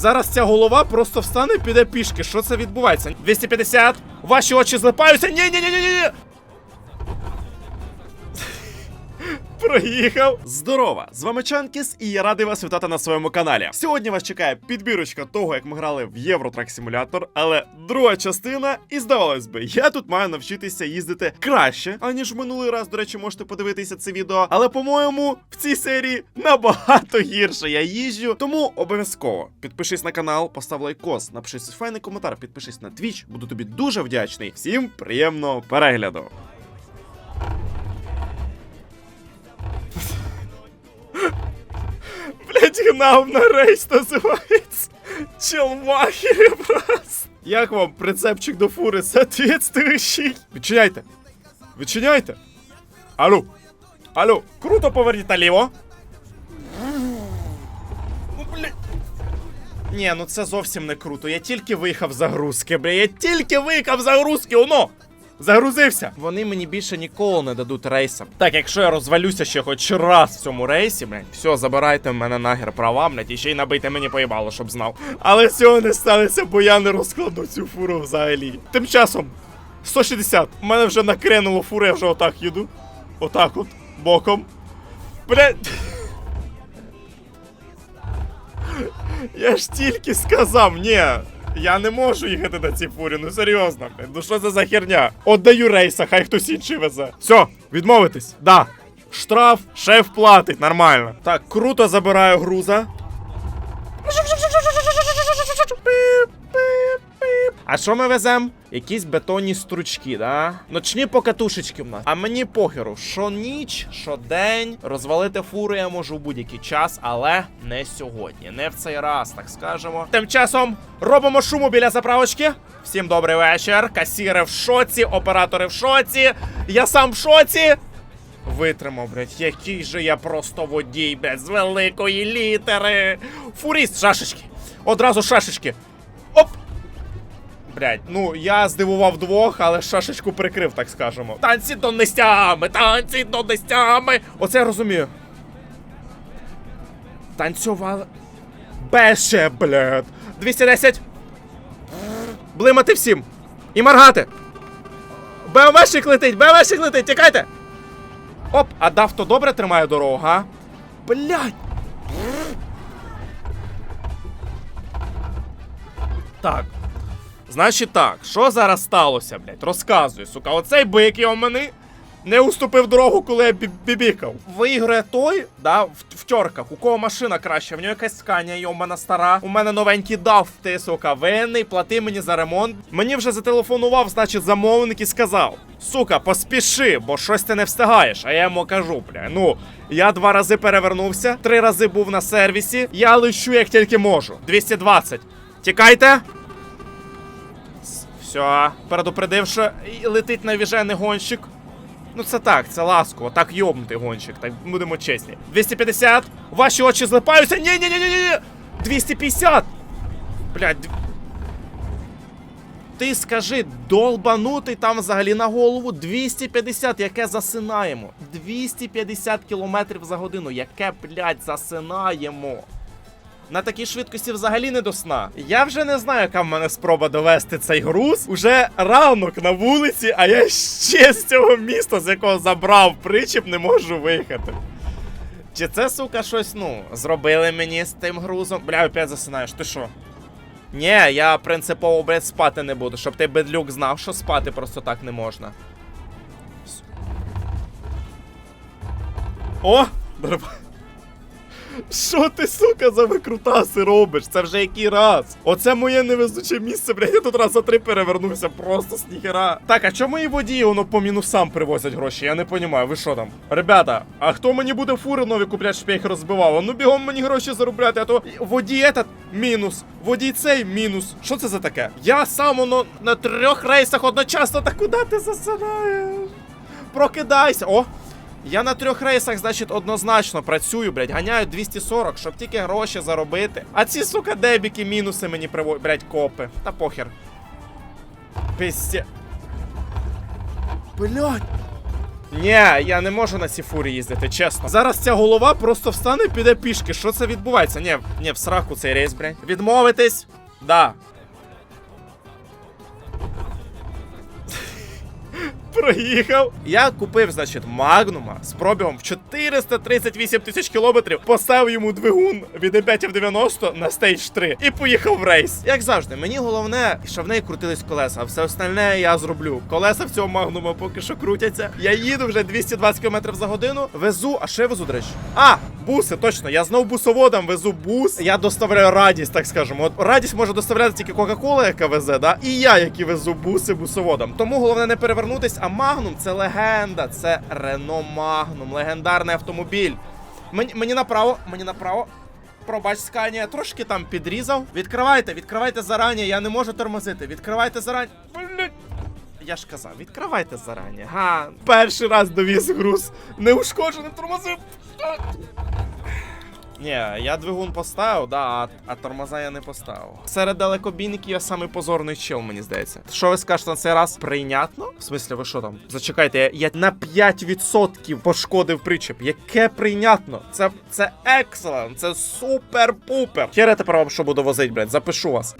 Зараз ця голова просто встане піде пішки. Що це відбувається? 250. Ваші очі злипаються. Ні, ні, ні, ні, ні. Проїхав. Здорова! З вами Чанкіс, і я радий вас вітати на своєму каналі. Сьогодні вас чекає підбірочка того, як ми грали в Євротрак Симулятор, але друга частина, і здавалось би, я тут маю навчитися їздити краще, аніж минулий раз. До речі, можете подивитися це відео. Але, по-моєму, в цій серії набагато гірше я їжджу. Тому обов'язково підпишись на канал, постав лайкос, напиши файний коментар, підпишись на Twitch, буду тобі дуже вдячний. Всім приємного перегляду. Блять, гнав на рейс називається. Челмахери просто. Як вам прицепчик до фури соответствующий? Відчиняйте. Відчиняйте. Алло. Алло. Круто поверніть наліво. Ну, бля. Ні, ну це зовсім не круто. Я тільки виїхав загрузки, бля. Я тільки виїхав загрузки, оно! Загрузився. Вони мені більше ніколи не дадуть рейсом. Так, якщо я розвалюся ще хоч раз в цьому рейсі, блядь, все, забирайте в мене нахер права, блядь, і ще й набийте мені поїбало, щоб знав. Але цього не станеться, бо я не розкладу цю фуру взагалі. Тим часом, 160. У мене вже накренуло фуру, я вже отак їду. Отак от, боком. Блядь. Я ж тільки сказав, ні. Я не можу їхати на цій фурі, ну серйозно, ну що це за херня? Отдаю рейса, хай хтось інший везе. Все, відмовитись. Да. Штраф, шеф платить, нормально. Так, круто забираю груза. А що ми везем? Якісь бетонні стручки, да? Ночні покатушечки в нас. А мені похеру, що ніч, що день. Розвалити фуру я можу в будь-який час, але не сьогодні. Не в цей раз, так скажемо. Тим часом робимо шуму біля заправочки. Всім добрий вечір. Касіри в шоці, оператори в шоці. Я сам в шоці. Витримав, блядь, який же я просто водій, блядь, з великої літери. Фуріст, шашечки. Одразу шашечки. Оп! Блять, ну я здивував двох, але шашечку прикрив, так скажемо. Танці донестями, танці донестями. Оце я розумію. Танцювали. Беше, блядь. 210. Блимати всім. І моргати. БМВшик летить, БМВшик летить, тікайте. Оп, а дав то добре тримає дорогу, га? Блять. Так. Значить так, що зараз сталося, блядь? Розказуй, сука. Оцей бик його мені не уступив дорогу, коли я бібікав. Виграє той, да, в, в тьорках, у кого машина краща, в нього якась сканя, йомана стара. У мене новенький дав, ти, сука, винний, плати мені за ремонт. Мені вже зателефонував, значить, замовник і сказав: сука, поспіши, бо щось ти не встигаєш. А я йому кажу, бля, ну, я два рази перевернувся, три рази був на сервісі, я лечу як тільки можу. 220. Тікайте. Все, і летить навіжений гонщик. Ну це так, це ласково, так йобнутий гонщик, так будемо чесні. 250. Ваші очі злипаються. Ні, ні, ні, ні, ні. 250. Блядь. Ти скажи, долбанутий там взагалі на голову 250, яке засинаємо. 250 кілометрів за годину, яке, блядь, засинаємо. На такій швидкості взагалі не до сна. Я вже не знаю, яка в мене спроба довести цей груз. Уже ранок на вулиці, а я ще з цього міста, з якого забрав причіп, не можу виїхати. Чи це, сука, щось, ну, зробили мені з тим грузом? Бля, опять засинаєш, ти що? Ні, я принципово, блядь, спати не буду, щоб ти бедлюк знав, що спати просто так не можна. О! Нормально. Що ти, сука, за викрутаси робиш? Це вже який раз? Оце моє невезуче місце, блядь, я тут раз за три перевернувся, просто з ніхера. Так, а чому мої водії воно по мінусам привозять гроші? Я не розумію, ви що там? Ребята, а хто мені буде фури нові купляти, щоб я їх розбивав? Ну бігом мені гроші заробляти, а то водій этот мінус, водій цей мінус. Що це за таке? Я сам воно на трьох рейсах одночасно, та куди ти засинаєш? Прокидайся! О! Я на трьох рейсах, значить, однозначно працюю, блядь, ганяю 240, щоб тільки гроші заробити. А ці, сука, дебіки, мінуси мені приводять, блядь, копи. Та похер. Писте. Блядь. Ні, я не можу на цій фурі їздити, чесно. Зараз ця голова просто встане і піде пішки. Що це відбувається? Ні, ні, в сраку цей рейс, блядь. Відмовитись? Да. Проїхав. Я купив, значить, магнума з пробігом в 438 тисяч кілометрів, поставив йому двигун від E5 90 на стейдж 3 і поїхав в рейс. Як завжди, мені головне, щоб в неї крутились колеса, а все остальне я зроблю. Колеса в цього магнума поки що крутяться. Я їду вже 220 км за годину. Везу, а що я везу, до речі? А, буси, точно. Я знов бусоводом везу бус. Я доставляю радість, так скажемо. От радість може доставляти тільки Кока-Кола, яка везе, да? І я, який везу буси бусоводом. Тому головне не перевернутись, а Магнум це легенда, це Рено Магнум, легендарний автомобіль. Мені, мені направо, мені направо. Пробач, Сканія, трошки там підрізав. Відкривайте, відкривайте зарані, я не можу тормозити. Відкривайте зарані. Блять. Я ж казав, відкривайте зарані. Га, перший раз довіз груз. Неушкодженим тормозив. Ні, я двигун поставив, да, а, а тормоза я не поставив. Серед далекобійників я самий позорний чел, мені здається. Що ви скажете на цей раз? Прийнятно? В смислі, ви що там? Зачекайте, я, я на 5% пошкодив причеп. Яке прийнятно? Це це екселент, це супер-пупер. Хере тепер вам що буду возити, блядь, запишу вас.